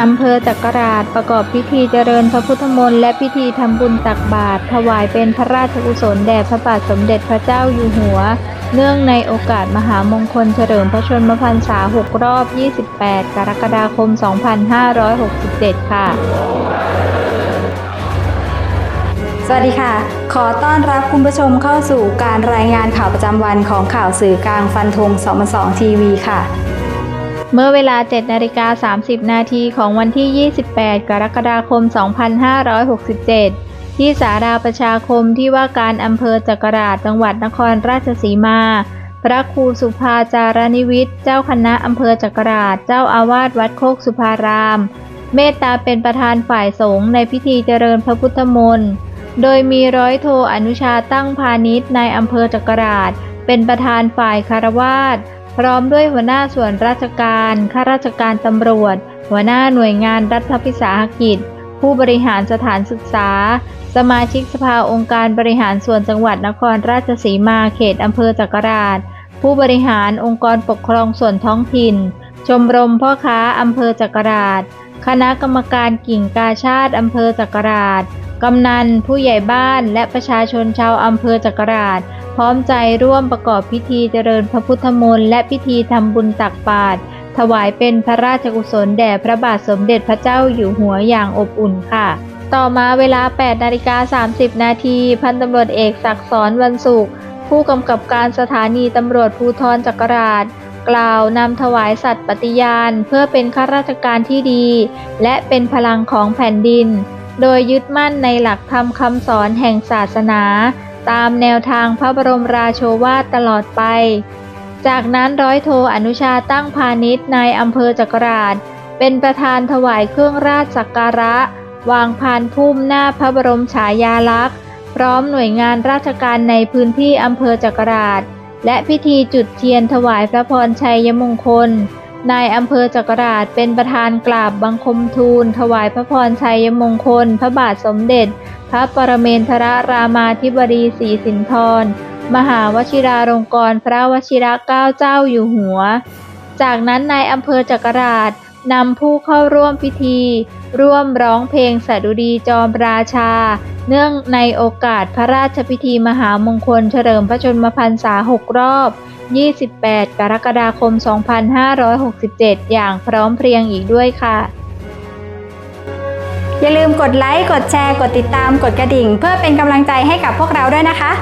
อำเภอจักราชประกอบพิธีเจริญพระพุทธมนต์และพิธีทำบุญตักบาตรถวายเป็นพระราชกุศลแด่พระบาทสมเด็จพระเจ้าอยู่หัว เนื่องในโอกาสมหามงคลเฉลิมพระชนมพรรษา 6 รอบ 28 กรกฎาคม 2567 ค่ะ สวัสดีค่ะ ขอต้อนรับคุณผู้ชมเข้าสู่การรายงานข่าวประจำวันของข่าวสื่อกลางฟันธง2 2ทีวีค่ะ เมื่อเวลา7นาฬิกา30 นาทีของวันที่ 28 กรกฎาคม 2567 ที่สาราประชาคมที่ว่าการอำเภอจักราชจังหวัดนครราชสีมา พระครูสุภาจารนิวิทย์ เจ้าคณะอำเภอจักราช เจ้าอาวาสวัดโคกสุภาราม เมตตาเป็นประธานฝ่ายสงฆ์ในพิธีเจริญพระพุทธมนต์โดยมีร้อยโทอนุชาตั้งพาณิชย์ในอำเภอจักราช เป็นประธานฝ่ายคารวาส ร้อมด้วยหัวหน้าส่วนราชการ ข้าราชการตำรวจ หัวหน้าหน่วยงานรัฐวิสาหกิจ ผู้บริหารสถานศึกษา สมาชิกสภาองค์การบริหารส่วนจังหวัดนครราชสีมาเขตอำเภอจักราช ผู้บริหารองค์กรปกครองส่วนท้องถิ่น ชมรมพ่อค้าอำเภอจักราช คณะกรรมการกิ่งกาชาติอำเภอจักราช กำนัน ผู้ใหญ่บ้าน และประชาชนชาวอำเภอจักราช พร้อมใจร่วมประกอบพิธีเจริญพระพุทธมนต์และพิธีทำบุญตักบาตรถวายเป็นพระราชกุศลแด่พระบาทสมเด็จพระเจ้าอยู่หัวอย่างอบอุ่นค่ะ ต่อมาเวลา 8 นาฬิกา 30 นาที พันตำรวจเอกศักดิ์สอนวันศุกร์ผู้กำกับการสถานีตำรวจภูธรจักราชกล่าวนำถวายสัตย์ปฏิญาณ เพื่อเป็นข้าราชการที่ดี และเป็นพลังของแผ่นดิน โดยยึดมั่นในหลักธรรมคำสอนแห่งศาสนา ตามแนวทางพระบรมราโชวาทตลอดไป จากนั้นร้อยโทอนุชาตั้งพาณิชย์นายอำเภอจักราช เป็นประธานถวายเครื่องราชสักการะ วางพานพุ่มหน้าพระบรมฉายาลักษณ์ พร้อมหน่วยงานราชการในพื้นที่อำเภอจักราช และพิธีจุดเทียนถวายพระพรชัยมงคล นายอำเภอจักราชเป็นประธานกราบบังคมทูล ถวายพระพรชัยมงคล พระบาทสมเด็จ พระปรเมนทรรามาธิบดีศรีสินธร มหาวชิราลงกรณพระวชิระเกล้าเจ้าอยู่หัว จากนั้นนายอำเภอจักราชนำผู้เข้าร่วมพิธี ร่วมร้องเพลงสดุดีจอมราชา เนื่องในโอกาสพระราชพิธีมหามงคลเฉลิมพระชนมพรรษา 6 รอบ 28 กรกฎาคม 2567 อย่างพร้อมเพรียงอีกด้วยค่ะ อย่าลืมกดไลค์ กดแชร์ กดติดตาม กดกระดิ่ง เพื่อเป็นกำลังใจให้กับพวกเราด้วยนะคะ